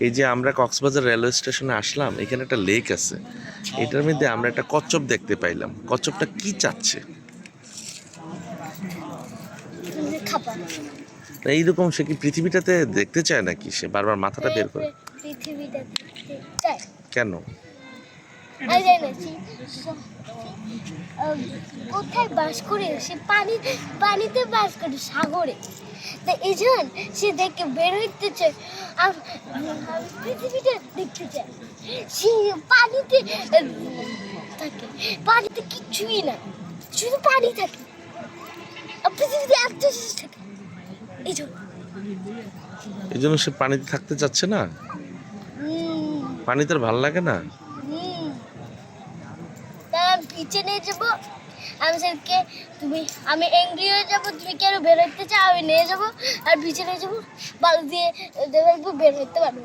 এই যে আমরা কক্সবাজার রেলওয়ে স্টেশনে আসলাম এখানে একটা লেক আছে। এটার মধ্যে আমরা একটা কচ্ছপ দেখতে পাইলাম। কচ্ছপটা কি চাচ্ছে? এইরকম সে কি পৃথিবীটাতে দেখতে চায় নাকি সে? বারবার মাথাটা বের করে। কেন আমি জানি না সে- স- আহ, কোথায় বাস করে? সে পানি পানিতে বাস করে সাগরে। তো এই জন্য সে দেখে বের হইতে চায়। আর পৃথিবীটা দেখতে চায়। সে পানিতে থাকে। পানিতে কিচ্ছুই না। শুধু পানি থাকে। আর পৃথিবীতে একটা জিনিস থাকে। এই জন্য এই জন্য সে পানিতে থাকতে চাচ্ছে না? পানি তার ভালো লাগে না? আমি নিয়ে যাব। আমি স্যারকে, তুমি, আমি এঙ্গ্রি হয়ে যাব, তুমি কেন বের হতে চাও? আমি নিয়ে যাব আর পিছে নিয়ে যাব, বাল দিয়ে দেখব বের হতে পারব।